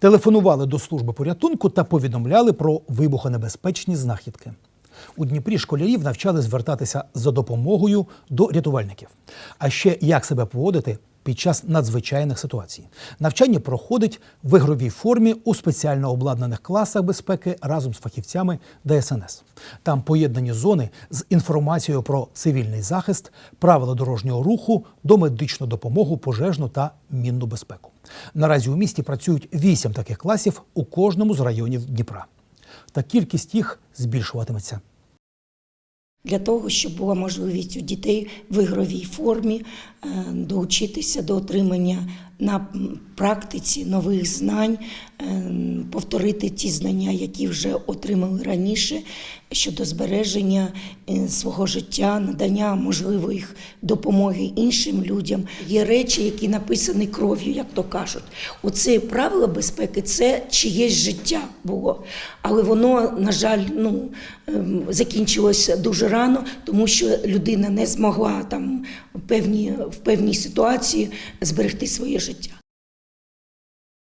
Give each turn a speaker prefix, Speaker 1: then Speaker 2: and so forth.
Speaker 1: телефонували до служби порятунку та повідомляли про вибухонебезпечні знахідки. У Дніпрі школярів навчали звертатися за допомогою до рятувальників. А ще як себе поводити під час надзвичайних ситуацій. Навчання проходить в ігровій формі у спеціально обладнаних класах безпеки разом з фахівцями ДСНС. Там поєднані зони з інформацією про цивільний захист, правила дорожнього руху, домедичну допомогу, пожежну та мінну безпеку. Наразі у місті працюють вісім таких класів у кожному з районів Дніпра. Та кількість їх збільшуватиметься.
Speaker 2: Для того, щоб була можливість у дітей в ігровій формі долучитися доучитися до отримання на практиці нових знань, е, повторити ті знання, які вже отримали раніше, щодо збереження е, свого життя, надання можливих допомоги іншим людям. Є речі, які написані кров'ю, як то кажуть. Оце правило безпеки це чиєсь життя було. Але воно, на жаль, ну, ем, закінчилося дуже рано, тому що людина не змогла там в певній, в певній ситуації зберегти своє життя.